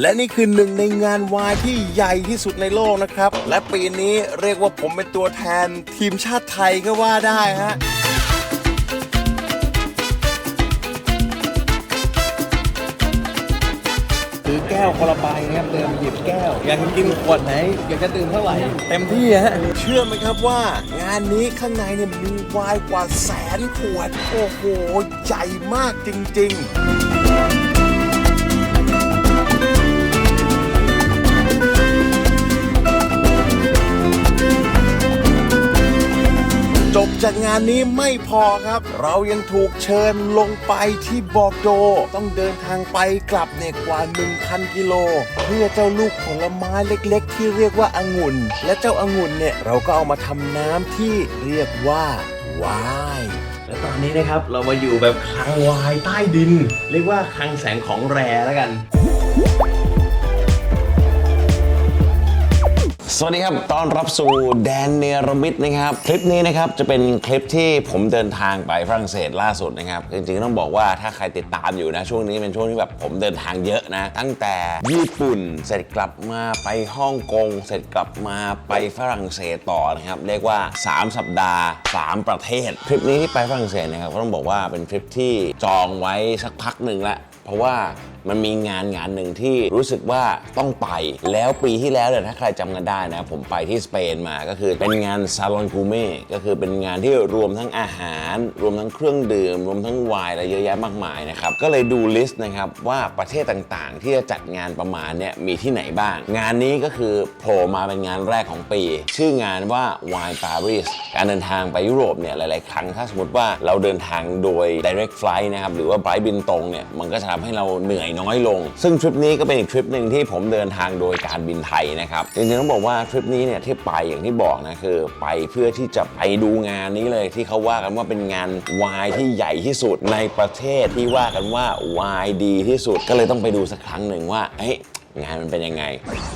และนี่คือหนึ่งในงานวายที่ใหญ่ที่สุดในโลกนะครับ และปีนี้เรียกว่าผมเป็นตัวแทนทีมชาติไทยก็ว่าได้ฮะถือแก้วคนละใบนะครับเดินมาหยิบแก้ว อยากจะกินขวดไหน อยากจะดื่มเท่าไหร่ เต็มที่ฮะ เชื่อไหมครับว่างานนี้ข้างในเนี่ยมีวายกว่าแสนขวด โอ้โห ใหญ่มากจริง ๆ จากงานนี้ไม่พอครับ เรายังถูกเชิญลงไปที่บอกโด ต้องเดินทางไปกลับเนี่ยกว่า 1,000 กิโล เพื่อเจ้าลูกผลไม้เล็กๆ ที่เรียกว่าองุ่น และเจ้าองุ่นเนี่ยเราก็เอามาทำน้ำที่เรียกว่าวายและตอนนี้นะครับเรามาอยู่แบบคลังวายใต้ดิน เรียกว่าคลังแสงของแรแล้วกัน สวัสดีครับ ต้อนรับสู่แดนเนรมิตนะครับ คลิปนี้นะครับจะเป็นคลิปที่ผมเดินทางไปฝรั่งเศสล่าสุดนะครับ จริงๆต้องบอกว่าถ้าใครติดตามอยู่นะ ช่วงนี้เป็นช่วงที่แบบผมเดินทางเยอะนะ ตั้งแต่ญี่ปุ่นเสร็จกลับมาไปฮ่องกง เสร็จกลับมาไปฝรั่งเศสต่อนะครับ เรียกว่า 3 สัปดาห์ 3 ประเทศ คลิปนี้ที่ไปฝรั่งเศสนะครับก็ต้องบอกว่าเป็นทริปที่จองไว้สักพักหนึ่งละเพราะว่า มันมีงานงานหนึ่งที่รู้สึกว่าต้องไป แล้วปีที่แล้วเนี่ยถ้าใครจำกันได้นะผมไปที่สเปนมาก็คือเป็นงานซาลอนกูเม่ก็คือเป็นงานที่รวมทั้งอาหาร รวมทั้งเครื่องดื่ม รวมทั้งไวน์อะไรเยอะแยะมากมายนะครับก็เลยดูลิสต์นะครับว่าประเทศต่างๆ ที่จะจัดงานประมาณเนี่ยมีที่ไหนบ้าง งานนี้ก็คือโผล่มาเป็นงานแรกของปี ชื่องานว่า Wine Paris การเดินทางไปยุโรปเนี่ยหลาย ๆ ครั้งถ้าสมมติว่าเราเดินทางโดย direct flight นะครับหรือว่าไฟล์บินตรงเนี่ยมันก็จะทำให้เราเหนื่อยน้อยลง ซึ่งทริปนี้ก็เป็นอีกทริปหนึ่งที่ผมเดินทางโดยการบินไทยนะครับจริงๆต้องบอกว่าทริปนี้เนี่ยที่ไปอย่างที่บอกนะคือ ไปเพื่อที่จะไปดูงานนี้เลยที่เขาว่ากันว่าเป็นงานวายที่ใหญ่ที่สุดในประเทศที่ว่ากันว่าวายดีที่สุดก็เลยต้องไปดูสักครั้งหนึ่งว่าเอ๊ะ งานมันเป็นยังไง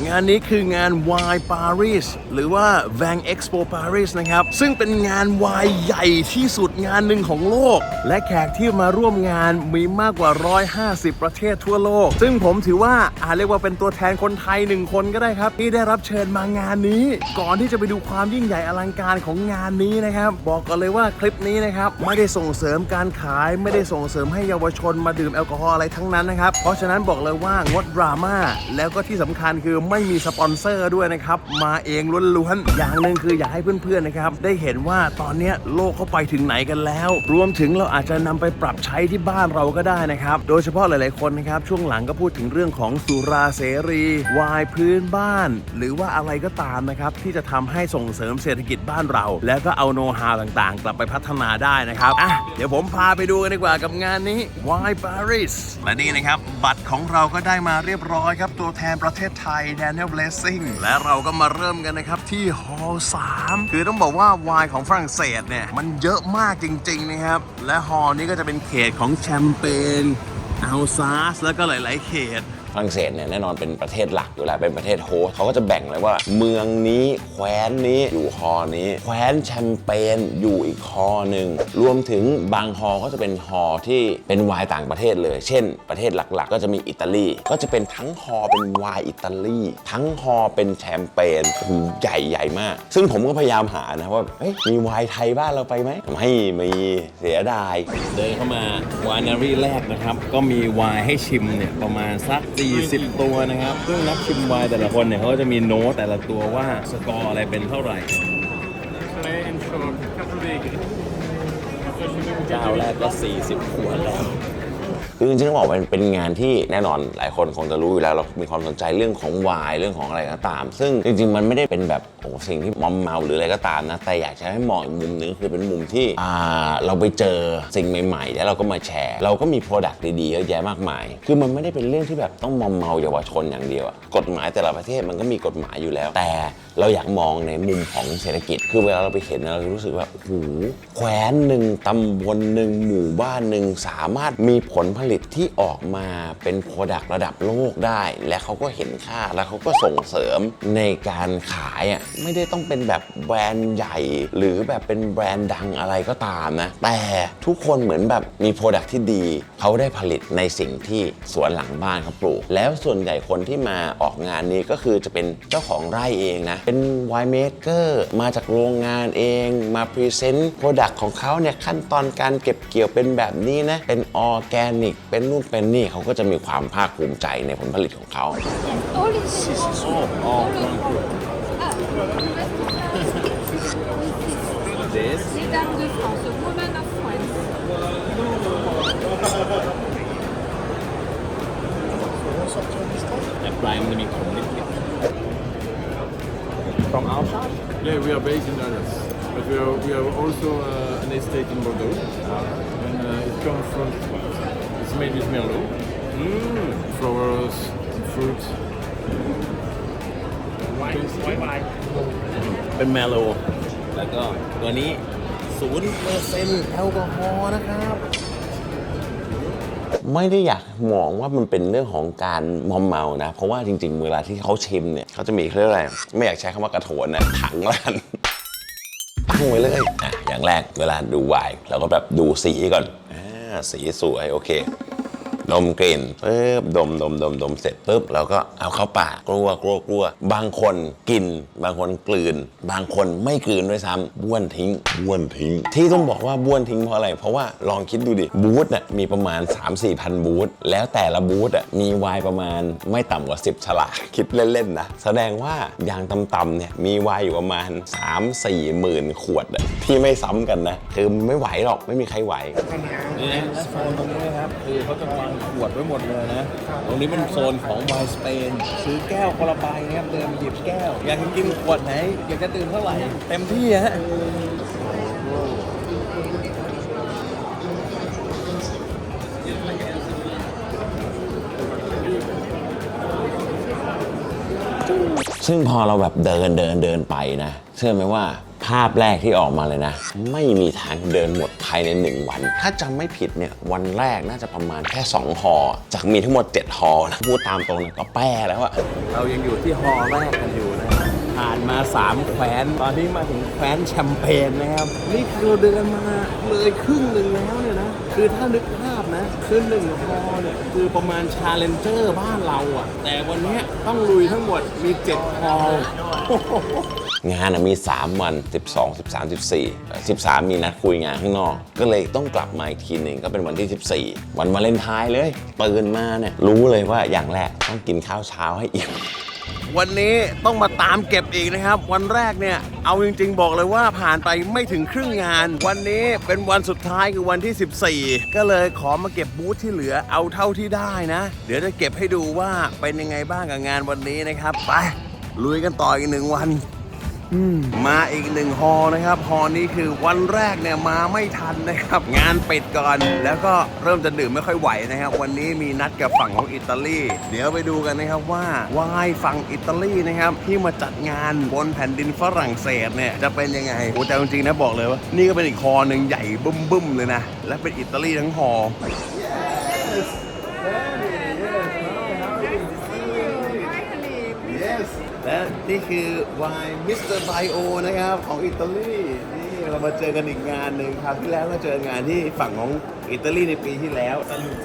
งานนี้คืองาน Wine Paris หรือว่า Van Expo Paris นะครับ ซึ่งเป็นงานวายใหญ่ที่สุดงานหนึ่งของโลก และแขกที่มาร่วมงานมีมากกว่า 150 ประเทศทั่วโลก ซึ่งผมถือว่าอาจเรียกว่าเป็นตัวแทนคนไทยหนึ่งคนก็ได้ครับ ที่ได้รับเชิญมางานนี้ ก่อนที่จะไปดูความยิ่งใหญ่อลังการของงานนี้นะครับ บอกกันเลยว่าคลิปนี้นะครับไม่ได้ส่งเสริมการขายไม่ได้ส่งเสริมให้เยาวชนมาดื่มแอลกอฮอล์อะไรทั้งนั้นนะครับเพราะฉะนั้นบอกเลยว่างดดราม่าแล้วก็ที่สำคัญคือไม่มีสปอนเซอร์ด้วยนะครับ มาเองล้วนๆ อย่างหนึ่งคืออยากให้เพื่อนๆนะครับ ได้เห็นว่าตอนนี้โลกเขาไปถึงไหนกันแล้ว รวมถึงเราอาจจะนำไปปรับใช้ที่บ้านเราก็ได้นะครับ โดยเฉพาะหลายๆคนนะครับ ช่วงหลังก็พูดถึงเรื่องของสุราเสรีวายพื้นบ้าน หรือว่าอะไรก็ตามนะครับ ที่จะทำให้ส่งเสริมเศรษฐกิจบ้านเรา แล้วก็เอาโน้ตฮาวต่างๆ กลับไปพัฒนาได้นะครับอะเดี๋ยวผมพาไปดูกันดีกว่ากับงานนี้ Why Paris และนี่นะครับบัตรของเราก็ได้มาเรียบร้อยครับตัวแทนประเทศไทย Daniel Blessing และเราก็มาเริ่มกันนะครับ ที่ฮอล3คือต้องบอกว่าวายของฝรั่งเศสเนี่ย มันเยอะมากจริง ๆ นะครับ และฮอลนี้ก็จะเป็นเขตของแชมเปญอัลซาสแล้วก็หลาย ๆ เขตฝรั่งเศสเนี่ยแน่นอนเป็นประเทศหลักอยู่แล้วเป็นประเทศโฮสต์เขาก็จะแบ่งเลยว่า เมืองนี้แคว้นนี้อยู่ฮอนี้แคว้นแชมเปญอยู่อีกฮอหนึ่งรวมถึงบางฮอก็จะเป็นฮอที่เป็นไวน์ต่างประเทศเลย เช่น ประเทศหลักๆ ก็จะมีอิตาลีก็จะเป็นทั้งฮอเป็นไวน์อิตาลีทั้งฮอเป็นแชมเปญโอ้โหใหญ่ใหญ่มาก ซึ่งผมก็พยายามหานะว่าเฮ้ยมีไวน์ไทยบ้านเราไปไหมไม่มีเสียดายเดินเข้ามาวานารีแรกนะครับ ก็มีไวน์ให้ชิมเนี่ยประมาณสัก40 ตัวนะครับซึ่งนักชิมไวน์แต่ละคนเนี่ยเขาก็จะมีโน้ตแต่ละตัวว่าสกอร์อะไรเป็นเท่าไหร่เจ้าแรกก็ 40 ขวดแล้ว คือจริงๆต้องบอกเป็นงานที่แน่นอนหลายคนคงจะรู้อยู่แล้วเรามีความสนใจเรื่องของวายเรื่องของอะไรก็ตาม ซึ่งจริง ๆ มันไม่ได้เป็นแบบโอ้สิ่งที่มอมเมาหรืออะไรก็ตามนะ แต่อยากจะให้มองอีกมุมหนึงคือเป็นมุมที่อ่าเราไปเจอสิ่งใหม่ ๆ แล้วเราก็มาแชร์ เราก็มีโปรดักต์ดีๆเยอะแยะมากมาย คือมันไม่ได้เป็นเรื่องที่แบบต้องมอมเมาเยาวชนอย่างเดียวอะกฎหมายแต่ละประเทศมันก็มีกฎหมายอยู่แล้วแต่ เราอยากมองในมุมของเศรษฐกิจ คือเวลาเราไปเห็นเราจะรู้สึกว่าโอ้โหแคว้นหนึ่งตำบลหนึ่งหมู่บ้านหนึ่งสามารถมีผลผลิตที่ออกมาเป็นโปรดักต์ระดับโลกได้ และเขาก็เห็นค่าแล้วเขาก็ส่งเสริมในการขายอะไม่ได้ต้องเป็นแบบแบรนด์ใหญ่ หรือแบบเป็นแบรนด์ดังอะไรก็ตามนะ แต่ทุกคนเหมือนแบบมีโปรดักต์ที่ดี เขาได้ผลิตในสิ่งที่สวนหลังบ้านเขาปลูก แล้วส่วนใหญ่คนที่มาออกงานนี้ก็คือจะเป็นเจ้าของไร่เองนะเป็นไวน์เมเกอร์มาจากโรงงานเองมาพรีเซนต์โปรดักต์ของเขาเนี่ยขั้นตอนการเก็บเกี่ยวเป็นแบบนี้นะ เป็นออร์แกนิก เป็นนู่นเป็นนี่เขาก็จะมีความภาคภูมิใจในผลผลิตของเขา All is all, Yeah, we are based in Arras, but we are we are also uh, an estate in Bordeaux, and uh, it comes from it's made with Merlot, flowers, fruits. เป็นแมโล แล้วก็ตัวนี้ศูนย์เปอร์เซ็นต์แอลกอฮอล์นะครับ ไม่ได้อยากมองว่ามันเป็นเรื่องของการมอมเมานะ เพราะว่าจริงๆ เวลาที่เขาชิมเนี่ยเขาจะมีเรื่องอะไร ไม่อยากใช้คำว่ากระโถนนะถังละกันตั้งไว้เลยอะอย่างแรกเวลาดูไวน์เราก็แบบดูสีก่อนอ่าสีสวยโอเค ดมกลิ่นปึ๊บดมดมดมดมเสร็จปุ๊บเราก็เอาเข้าปากกลัวกลัวกลัวบางคนกิน บางคนกลืน บางคนไม่กลืนด้วยซ้ำบ้วนทิ้งบ้วนทิ้ง ที่ต้องบอกว่าบ้วนทิ้งเพราะอะไร เพราะว่าลองคิดดูดิบูธน่ะมีประมาณ 3 4พันบูธแล้วแต่ละบูธอะมีไวน์ประมาณไม่ต่ำกว่า 10 ฉลากคิดเล่นๆนะแสดงว่าอย่างต่ำๆเนี่ยมีไวน์อยู่ประมาณ 3 4หมื่นขวดอะที่ไม่ซ้ำกันนะคือไม่ไหวหรอกไม่มีใครไหวนี่นะและโซนตรงนี้นะครับคือเขาจะวางขวดไว้หมดเลยนะ ตรงนี้เป็นโซนของไวน์สเปน ซื้อแก้วคนละใบนะครับเดินไปหยิบแก้ว อยากกินขวดไหน อยากจะดื่มเท่าไหร่ เต็มที่ฮะ ซึ่งพอเราแบบเดินเดินเดินไปนะเชื่อไหมว่าภาพแรกที่ออกมาเลยนะ ไม่มีทางเดินหมดภายใน 1 วัน ถ้าจำไม่ผิดเนี่ยวันแรกน่าจะประมาณแค่ 2 หอ จากมีทั้งหมด 7 หอนะพูดตามตรงนะก็แป้แล้วอะเรายังอยู่ที่ฮอแรกกันอยู่นะผ่านมา 3 แคว้น ตอนนี้มาถึงแคว้นแชมเปญนะครับ นี่เราเดินมาเลยครึ่งหนึ่งแล้วเนี่ยนะ คือถ้านึกภาพ ขึ้นหนึ่งพอลเนี่ยคือประมาณชาเลนเจอร์บ้านเราอะแต่วันเนี้ยต้องลุยทั้งหมดมีเจ็ดพอลงานอะมี 3 วัน 12 13 14 13 มีนัดคุยงานข้างนอก ก็เลยต้องกลับมาอีกทีหนึ่งก็เป็นวันที่ 14 วันวาเลนไทน์เลยตื่นมาเนี่ยรู้เลยว่าอย่างแรกต้องกินข้าวเช้าให้อิ่ม วันนี้ต้องมาตามเก็บอีกนะครับ วันแรกเนี่ย เอาจริงๆบอกเลยว่าผ่านไปไม่ถึงครึ่งงาน วันนี้เป็นวันสุดท้ายคือวันที่ 14 ก็เลยขอมาเก็บบูธที่เหลือเอาเท่าที่ได้นะ เดี๋ยวจะเก็บให้ดูว่าเป็นยังไงบ้างกับงานวันนี้นะครับ ไปลุยกันต่ออีกหนึ่งวัน มาอีกหนึ่งฮอร์นะครับฮอร์นี้คือวันแรกเนี่ยมาไม่ทันนะครับ งานปิดก่อน แล้วก็เริ่มจะดื่มไม่ค่อยไหวนะครับ วันนี้มีนัดกับฝั่งของอิตาลีเดี๋ยวไปดูกันนะครับว่าวายฝั่งอิตาลีนะครับ ที่มาจัดงานบนแผ่นดินฝรั่งเศสเนี่ยจะเป็นยังไงโอ้แต่จริงๆนะบอกเลยว่า นี่ก็เป็นอีกฮอหนึ่งใหญ่บึ้มๆเลยนะ และเป็นอิตาลีทั้งฮอลล์ Yes และนี่คือวายมิสเตอร์ไบโอนะครับของอิตาลีนี่เรามาเจอกันอีกงานหนึ่งครับที่แล้วก็เจองานที่ฝั่งของอิตาลีในปีที่แล้วสรุป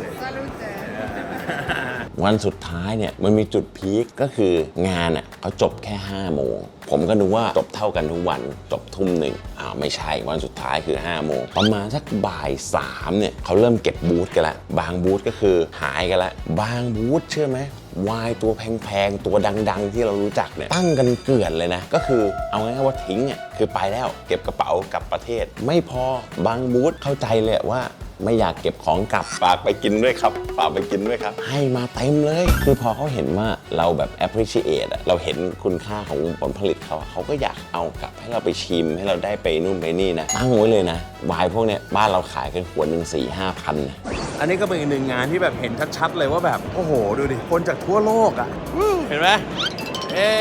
วันสุดท้ายเนี่ยมันมีจุดพีคก็คืองานอะเขาจบแค่5โมง ผมก็นึกว่าจบเท่ากันทุกวันจบทุ่มหนึ่งอ้าวไม่ใช่วันสุดท้ายคือ5โมงประมาณสักบ่าย3เนี่ยเขาเริ่มเก็บบูธกันละบางบูธก็คือหายกันละบางบูธเชื่อไหมวายตัวแพงๆ ตัวดังๆ ที่เรารู้จักเนี่ยตั้งกันเกลื่อนเลยนะ ก็คือเอาง่ายๆว่าทิ้งอะคือไปแล้วเก็บกระเป๋ากลับประเทศ ไม่พอบางบูธเข้าใจเลยว่าไม่อยากเก็บของกลับฝากไปกินด้วยครับฝากไปกินด้วยครับ ให้มาเต็มเลย คือพอเขาเห็นว่าเราแบบ appreciate อะเราเห็นคุณค่าของผลผลิตเขาอะเขาก็อยากเอากลับให้เราไปชิมให้เราได้ไปนู่นไปนี่นะตั้งไว้เลยนะวายพวกเนี้ยบ้านเราขายกันขวดหนึ่งสี่ห้าพันนะ อันนี้ก็เป็นอีกหนึ่งงานที่แบบเห็นชัดๆเลยว่าแบบ โอ้โห ดูดิ คนจากทั่วโลกอะอื้อเห็นไหม เอ้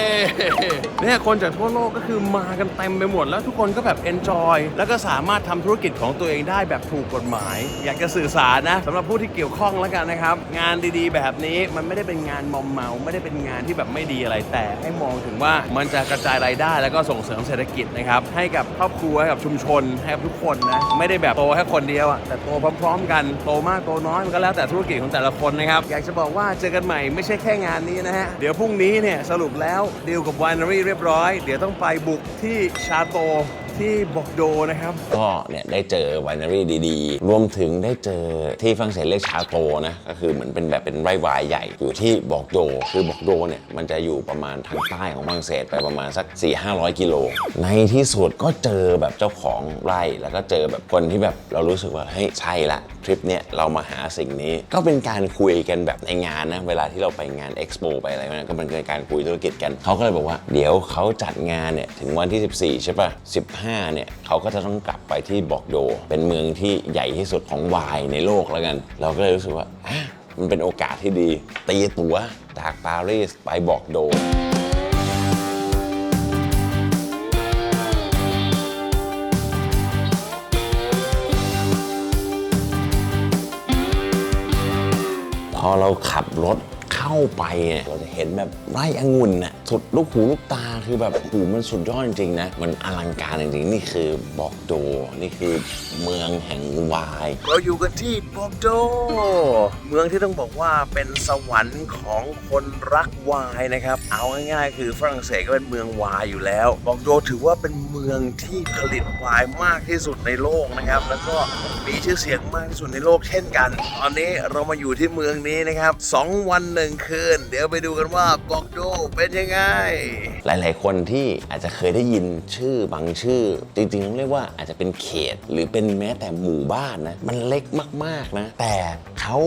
เนี่ยคนจากทั่วโลกก็คือมากันเต็มไปหมด แล้วทุกคนก็แบบ enjoy แล้วก็สามารถทำธุรกิจของตัวเองได้แบบถูกกฎหมาย อยากจะสื่อสารนะสำหรับผู้ที่เกี่ยวข้องแล้วกันนะครับ งานดีๆ แบบนี้มันไม่ได้เป็นงานมอมเมา ไม่ได้เป็นงานที่แบบไม่ดีอะไรแต่ให้มองถึงว่ามันจะกระจายรายได้ แล้วก็ส่งเสริมเศรษฐกิจนะครับให้กับครอบครัวให้กับชุมชนให้กับทุกคนนะไม่ได้แบบโตแค่คนเดียวอะแต่โตพร้อม ๆ กันโตมากโตน้อยมันก็แล้วแต่ธุรกิจของแต่ละคนนะครับอยากจะบอกว่าเจอกันใหม่ไม่ใช่แค่งานนี้นะฮะเดี๋ยวพรุ่งนี้เนี่ยสรุปแล้วดีลกับวานารีเรียบร้อย เดี๋ยวต้องไปบุกที่ชาโต ที่บอกโดนะครับ ก็เนี่ยได้เจอไวนารี่ดีๆ รวมถึงได้เจอที่ฝรั่งเศสเรียกชาโตนะก็คือเหมือนเป็นแบบเป็นไร่วายใหญ่อยู่ที่บอกโด คือบอกโดเนี่ยมันจะอยู่ประมาณทางใต้ของฝรั่งเศสไปประมาณสัก 4 5 0 0 กิโล ในที่สุดก็เจอแบบเจ้าของไร่แล้วก็เจอแบบคนที่แบบเรารู้สึกว่าเฮ้ยใช่ละทริปเนี้ยเรามาหาสิ่งนี้ ก็เป็นการคุยกันแบบในงานนะเวลาที่เราไปงานเอ็กซ์โปไปอะไรเนี่ยก็เป็นการคุยธุรกิจกันเขาก็เลยบอกว่าเดี๋ยวเขาจัดงานเนี่ยถึงวันที่ 14ใช่ปะ่ะ5เนี่ยเขาก็จะต้องกลับไปที่บอกโด เป็นเมืองที่ใหญ่ที่สุดของไวน์ในโลกแล้วกัน เราก็เลยรู้สึกว่ามันเป็นโอกาสที่ดี ตีตั๋วจากปารีสไปบอกโดพอเราขับรถ เข้าไปเนี่ยเราจะเห็นแบบไร่องุ่นน่ะสุดลูกหูลูกตาคือแบบหูมันสุดยอดจริงๆนะ มันอลังการจริงๆ นี่คือบอกโด นี่คือเมืองแห่งวาย เราอยู่กันที่บอกโด เมืองที่ต้องบอกว่าเป็นสวรรค์ของคนรักไวายนะครับ เอาง่ายๆ คือฝรั่งเศสก็เป็นเมืองไวายอยู่แล้ว บอกโดถือว่าเป็นเมืองที่ผลิตไวายมากที่สุดในโลกนะครับ แล้วก็มีชื่อเสียงมากที่สุดในโลกเช่นกัน ตอนนี้เรามาอยู่ที่เมืองนี้นะครับสองวันหนึ่งคืน เดี๋ยวไปดูกันว่าบอกโดเป็นยังไง หลาย ๆ คนที่อาจจะเคยได้ยินชื่อบางชื่อ จริงๆต้องเรียกว่าอาจจะเป็นเขต หรือเป็นแม้แต่หมู่บ้านนะ มันเล็กมากๆนะ แต่เขา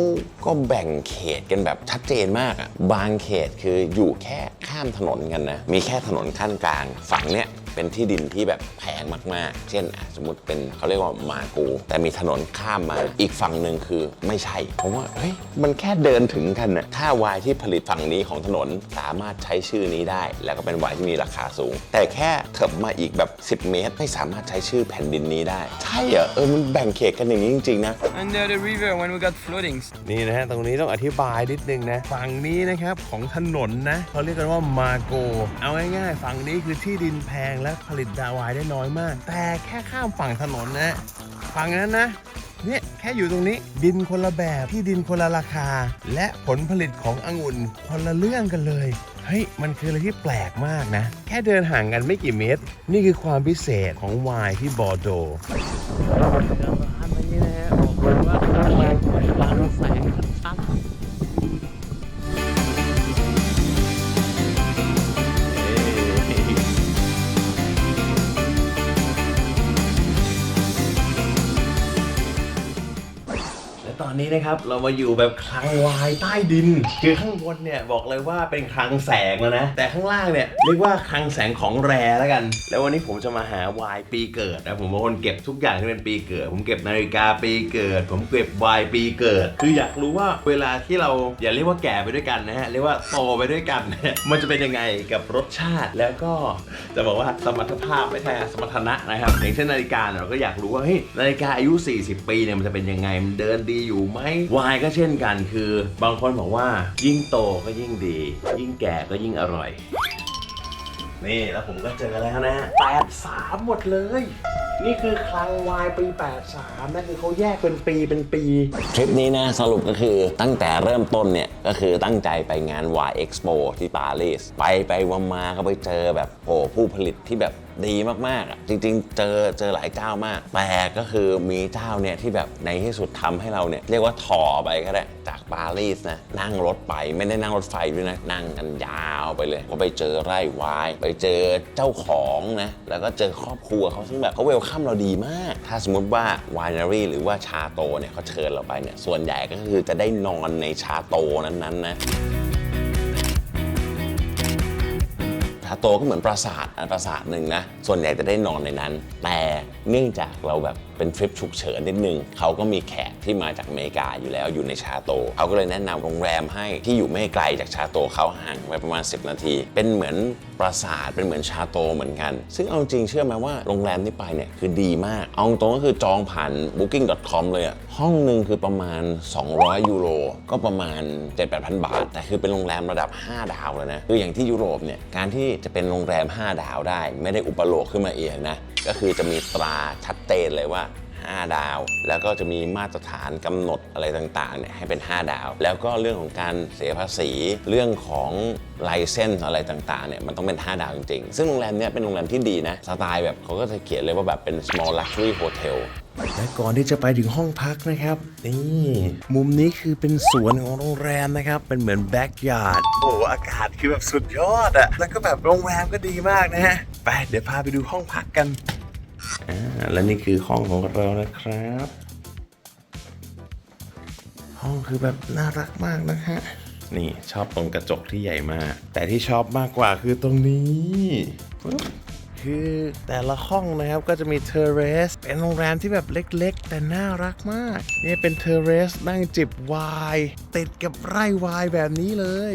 ก็แบ่งเขตกันแบบชัดเจนมากอะบางเขตคืออยู่แค่ข้ามถนนกันนะ มีแค่ถนนขั้นกลางฝั่งเนี้ย เป็นที่ดินที่แบบแพงมากๆ เช่นอะสมมติเป็นเขาเรียกว่ามากู แต่มีถนนข้ามมาอีกฝั่งหนึ่งคือไม่ใช่เพราะว่าเฮ้ยมันแค่เดินถึงกันน่ะถ้าวายที่ผลิตฝั่งนี้ของถนนสามารถใช้ชื่อนี้ได้ แล้วก็เป็นวายที่มีราคาสูง แต่แค่เถิบมาอีกแบบ 10 เมตร ไม่สามารถใช้ชื่อแผ่นดินนี้ได้ ใช่เหรอเออมันแบ่งเขตกันอย่างนี้จริงๆนะ Under the river when we got floodings. นี่นะฮะตรงนี้ต้องอธิบายนิดนึงนะฝั่งนี้นะครับของถนนนะเขาเรียกกันว่ามาโก เอาง่ายๆฝั่งนี้คือที่ดินแพงและผลิตดาวายได้น้อยมาก แต่แค่ข้ามฝั่งถนนนะฝั่งนั้นนะเนี่ยแค่อยู่ตรงนี้ดินคนละแบบที่ดินคนละราคา และผลผลิตขององุ่นคนละเรื่องกันเลยเฮ้ยมันคืออะไรที่แปลกมากนะ แค่เดินห่างกันไม่กี่เมตร นี่คือความพิเศษของไวน์ที่บอร์โดร้านนี้นะฮะบอกเลยว่าร้านร้านแสงชัด ตอนนี้นะครับเรามาอยู่แบบคลังวายใต้ดิน คือข้างบนเนี่ยบอกเลยว่าเป็นคลังแสงแล้วนะ แต่ข้างล่างเนี่ยเรียกว่าคลังแสงของแร่แล้วกัน แล้ววันนี้ผมจะมาหาวายปีเกิดนะผมเป็นคนเก็บทุกอย่างที่เป็นปีเกิด ผมเก็บนาฬิกาปีเกิด ผมเก็บวายปีเกิด คืออยากรู้ว่าเวลาที่เราอย่าเรียกว่าแก่ไปด้วยกันนะฮะเรียกว่าโตไปด้วยกันเนี่ยมันจะเป็นยังไงกับรสชาติแล้วก็จะบอกว่าสมรรถภาพไม่ใช่สมรรถนะนะครับอย่างเช่นนาฬิกาเนี่ยเราก็อยากรู้ว่าเฮ้ยนาฬิกาอายุ 40 ปีเนี่ยมันจะเป็นยังไงมันเดินดีอยู่ไหมวายก็เช่นกันคือบางคนบอกว่า ยิ่งโตก็ยิ่งดี ยิ่งแก่ก็ยิ่งอร่อย นี่แล้วผมก็เจอแล้วนะ83หมดเลย นี่คือคลังวายปี 83นั่นคือเขาแยกเป็นปีเป็นปี ทริปนี้นะสรุปก็คือตั้งแต่เริ่มต้นเนี่ย ก็คือตั้งใจไปงาน Y Expo ที่ปารีสไปไปวมาก็ไปเจอแบบโอ้ผู้ผลิตที่แบบ ดีมากๆอะจริง ๆ เจอเจอหลายเจ้ามาก แต่ก็คือมีเจ้าเนี่ยที่แบบในที่สุดทำให้เราเนี่ยเรียกว่าถอไปก็ได้จากปารีสนะนั่งรถไปไม่ได้นั่งรถไฟด้วยนะนั่งกันยาวไปเลยก็ไปเจอไร่วาย ไปเจอเจ้าของนะแล้วก็เจอครอบครัวเขาซึ่งแบบเขาเวลคัมเราดีมาก ถ้าสมมติว่าวายนารี่หรือว่าชาโตเนี่ยเขาเชิญเราไปเนี่ยส่วนใหญ่ก็คือจะได้นอนในชาโตนั้นๆนะาโตก็เหมือนปราสาทอันปราสาทหนึ่งนะ ส่วนใหญ่จะได้นอนในนั้น แต่เนื่องจากเราแบบเป็นทริปฉุกเฉินนิดนึงเขาก็มีแขกที่มาจากอเมริกาอยู่แล้วอยู่ในชาโตเขาก็เลยแนะนำโรงแรมให้ที่อยู่ไม่ไกลจากชาโตเขาห่างไปประมาณ 10 นาที เป็นเหมือนปราสาทเป็นเหมือนชาโตเหมือนกัน ซึ่งเอาจริงเชื่อไหมว่าโรงแรมที่ไปเนี่ยคือดีมาก เอาตรงก็คือจองผ่าน booking.com เลยอะห้องหนึ่งคือประมาณ 200 ยูโร ก็ประมาณ 7-8,000 บาท แต่คือเป็นโรงแรมระดับ 5 ดาวเลยนะคืออย่างที่ยุโรปเนี่ยการที่จะเป็นโรงแรม 5 ดาวได้ ไม่ได้อุปโลกขึ้นมาเองนะก็คือจะมีตราชัดเจนเลยว่า 5 ดาว แล้วก็จะมีมาตรฐานกำหนดอะไรต่างๆเนี่ยให้เป็น 5 ดาว แล้วก็เรื่องของการเสียภาษี เรื่องของไลเซนส์อะไรต่างๆเนี่ยมันต้องเป็น 5 ดาวจริงๆ ซึ่งโรงแรมเนี้ยเป็นโรงแรมที่ดีนะ สไตล์แบบเขาก็จะเขียนเลยว่าแบบเป็น small luxury hotel และก่อนที่จะไปถึงห้องพักนะครับ นี่ มุมนี้คือเป็นสวนของโรงแรมนะครับ เป็นเหมือนแบ็กยาร์ดโอ้อากาศคือแบบสุดยอดอะแล้วก็แบบโรงแรมก็ดีมากนะฮะ ไป เดี๋ยวพาไปดูห้องพักกัน อ่าและนี่คือห้องของเรานะครับ ห้องคือแบบน่ารักมากนะฮะนี่ชอบตรงกระจกที่ใหญ่มาก แต่ที่ชอบมากกว่าคือตรงนี้คือแต่ละห้องนะครับก็จะมีเทอร์เรส เป็นโรงแรมที่แบบเล็กๆ แต่น่ารักมาก นี่เป็นเทอร์เรสนั่งจิบไวน์ติดกับไร่ไวน์แบบนี้เลย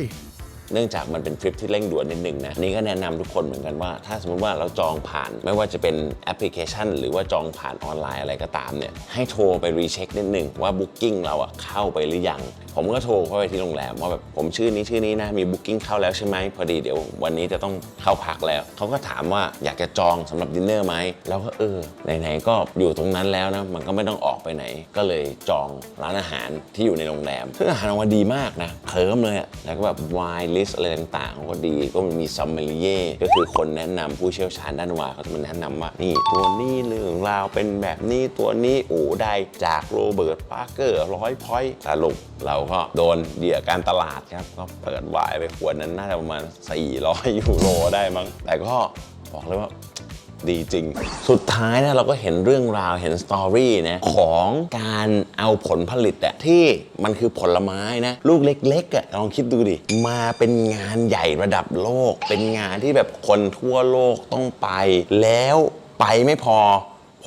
เนื่องจากมันเป็นทริปที่เร่งด่วนนิดนึงนะนี่ก็แนะนำทุกคนเหมือนกันว่า ถ้าสมมติว่าเราจองผ่าน ไม่ว่าจะเป็นแอปพลิเคชัน หรือว่าจองผ่านออนไลน์อะไรก็ตามเนี่ยให้โทรไปรีเช็คนิดนึงว่าบุ๊กิ้งเราอะเข้าไปหรือยัง ผมก็โทรเข้าไปที่โรงแรมว่าแบบผมชื่อนี้ชื่อนี้นะมีบุ๊กิ้งเข้าแล้วใช่ไหมพอดีเดี๋ยววันนี้จะต้องเข้าพักแล้วเขาก็ถามว่าอยากจะจองสำหรับดินเนอร์ไหมแล้วก็เออไหนๆก็อยู่ตรงนั้นแล้วนะมันก็ไม่ต้องออกไปไหน ก็เลยจองร้านอาหารที่อยู่ในโรงแรมซึ่งอาหารออกมาดีมากนะเคิร์มเลยอะแล้วก็แบบวน์ลิสอะไรต่างๆก็ดีก็มีซัมเมลีเย่ก็คือคนแนะนำผู้เชี่ยวชาญด้านวน์เขาจะมาแนะนำว่านี่ตัวนี้เรื่องราวเป็นแบบนี้ตัวนี้โอ้ได้จากโรเบิร์ตปาร์เกอร์ร้อยพอยต์สรุปเราก็โดนเหยื่อการตลาดครับ ก็เปิดวายไปขวดนั้นน่าจะประมาณ400ยูโรได้มั้งแต่ก็บอกเลยว่า ดีจริง สุดท้ายนะเราก็เห็นเรื่องราวเห็นสตอรี่นะของการเอาผลผลิตอะที่มันคือผลไม้นะ ลูกเล็กๆอะลองคิดดูดิ มาเป็นงานใหญ่ระดับโลก เป็นงานที่แบบคนทั่วโลกต้องไป แล้วไปไม่พอ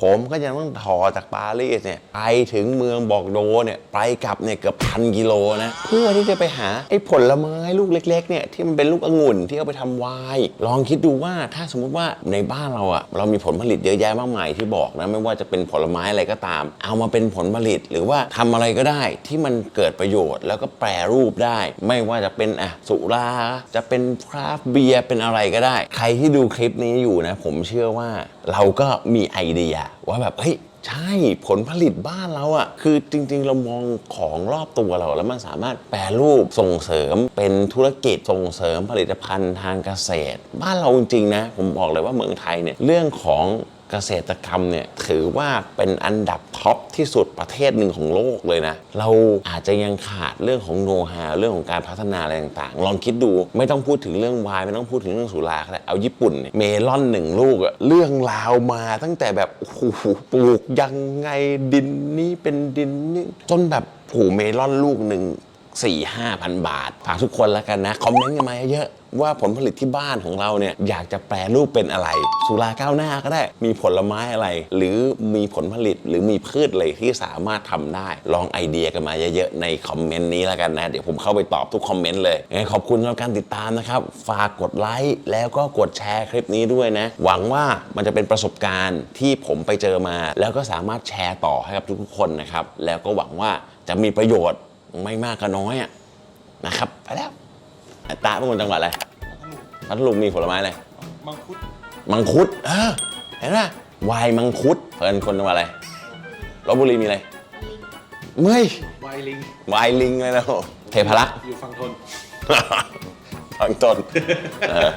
ผมก็ยังต้องถอจากปารีสเนี่ยไปถึงเมืองบอกโดเนี่ยไปกลับเนี่ยเกือบพันกิโลนะเพื่อที่จะไปหาไอ้ผลไม้ลูกเล็กๆเนี่ยที่มันเป็นลูกองุ่นที่เอาไปทำไวน์ลองคิดดูว่าถ้าสมมุติว่าในบ้านเราอะเรามีผลผลิตเยอะแยะมากมายที่บอกนะไม่ว่าจะเป็นผลไม้อะไรก็ตาม เอามาเป็นผลผลิตหรือว่าทำอะไรก็ได้ที่มันเกิดประโยชน์ แล้วก็แปรรูปได้ ไม่ว่าจะเป็นอะสุราจะเป็นคราฟต์เบียร์เป็นอะไรก็ได้ ใครที่ดูคลิปนี้อยู่นะ ผมเชื่อว่าเราก็มีไอเดียว่าแบบเฮ้ยใช่ผลผลิตบ้านเราอะ่ะคือจริงๆ เรามองของรอบตัวเรา แล้วมันสามารถแปรรูปส่งเสริมเป็นธุรกิจส่งเสริมผลิตภัณฑ์ทางเกษตร บ้านเราจริงๆนะ ผมบอกเลยว่าเมืองไทยเนี่ยเรื่องของ เกษตรกรรมเนี่ยถือว่าเป็นอันดับท็อปที่สุดประเทศหนึ่งของโลกเลยนะ เราอาจจะยังขาดเรื่องของโน้ตฮาเรื่องของการพัฒนาอะไรต่างๆ ลองคิดดูไม่ต้องพูดถึงเรื่องวน์ไม่ต้องพูดถึงเรื่องสุราก็ได้เอาญี่ปุ่นเนี่ยเมลอนหนึ่งลูกอะเรื่องราวมาตั้งแต่แบบโอ้โหปลูกยังไงดินนี้เป็นดินนี่จนแบบโอ้โหเมลอนลูกหนึ่งสี่ห้าพันบาทฝากทุกคนแล้วกันนะ คอมเมนต์กันมาเยอะ ว่าผลผลิตที่บ้านของเราเนี่ยอยากจะแปรรูปเป็นอะไร สุราก้าวหน้าก็ได้ มีผลไม้อะไร หรือมีผลผลิตหรือมีพืชอะไรที่สามารถทำได้ ลองไอเดียกันมาเยอะๆ ในคอมเมนต์นี้แล้วกันนะ เดี๋ยวผมเข้าไปตอบทุกคอมเมนต์เลยยังไงขอบคุณสำหรับการติดตามนะครับ ฝากกดไลค์แล้วก็กดแชร์คลิปนี้ด้วยนะ หวังว่ามันจะเป็นประสบการณ์ที่ผมไปเจอมา แล้วก็สามารถแชร์ต่อให้กับทุกๆคนนะครับ แล้วก็หวังว่าจะมีประโยชน์ไม่มากก็น้อยนะครับ ไปแล้ว อะตาเป็นคนจังหวัดอะไรพัทลุงมีผลไม้อะไร มังคุดมังคุดเออเห็นไหมวายมังคุดเพิ่นคนจังหวัดอะไรลบบุรีมีอะไรเมื่อยไวลิงวายลิงเลยแล้วเทพารักษ์อยู่ฝั่งทนฟังต้นเออ